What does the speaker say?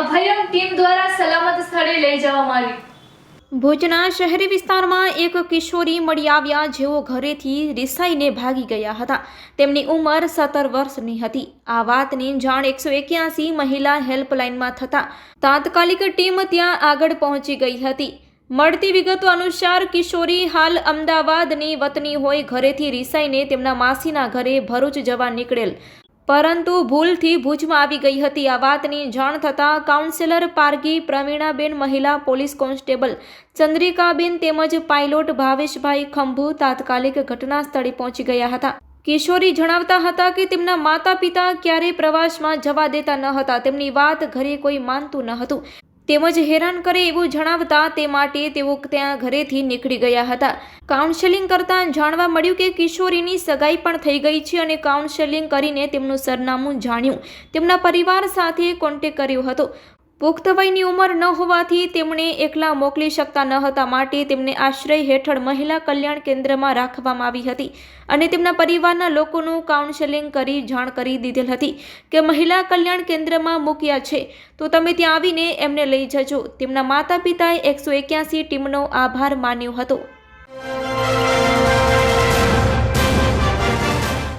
Abhayam team દ્વારા સલામત સ્થળે લઈ જવામાં આવી. ભુજના શહેરી વિસ્તારમાં એક કિશોરી મળી આવ્યા જેઓ ઘરેથી રિસાઈને ભાગી ગયા હતા. તેમની ઉંમર સત્તર વર્ષની હતી. આ વાતની જાણ એકસો એક્યાસી મહિલા હેલ્પલાઇનમાં થતાં તાત્કાલિક ટીમ ત્યાં આગળ પહોંચી ગઈ હતી. મળતી વિગતો અનુસાર કિશોરી હાલ અમદાવાદની વતની હોય, ઘરેથી રિસાઈને તેમના માસીના ઘરે ભરૂચ જવા નીકળેલ પરંતુ ભૂલથી ભુજમાં આવી ગઈ હતી આ વાતની જાણ થતાં કાઉન્સિલર પારગી પ્રવીણાબેન મહિલા પોલીસ કોન્સ્ટેબલ ચંદ્રિકાબેન તેમજ પાયલોટ ભાવેશભાઈ ખંભુ તાત્કાલિક ઘટના સ્થળે પહોંચી ગયા હતા. કિશોરી જણાવતા હતા કે તેમના માતા પિતા ક્યારેય પ્રવાસમાં જવા દેતા ન હતા. તેમની વાત ઘરે કોઈ માનતું ન હતું. તેમજ હેરાન કરે એવું જણાવતા તે માટે તેઓ ત્યાં ઘરેથી નીકળી ગયા હતા. કાઉન્સેલિંગ કરતાં જાણવા મળ્યું કે કિશોરીની સગાઈ પણ થઈ ગઈ છે અને કાઉન્સેલિંગ કરીને તેમનું સરનામું જાણ્યું. તેમના પરિવાર સાથે કોન્ટેક કર્યો હતો. પુખ્ત વયની ઉંમર ન હોવાથી તેમણે એકલા મોકલી શકતા ન હતા. માટે તેમને આશ્રય હેઠળ મહિલા કલ્યાણ કેન્દ્રમાં રાખવામાં આવી હતી અને તેમના પરિવારના લોકોનું કાઉન્સેલિંગ કરી જાણ કરી દીધેલ હતી કે મહિલા કલ્યાણ કેન્દ્રમાં મૂક્યા છે. તો તમે ત્યાં આવીને એમને લઈ જજો. તેમના માતા પિતાએ એકસો એક્યાસી ટીમનો આભાર માન્યો હતો.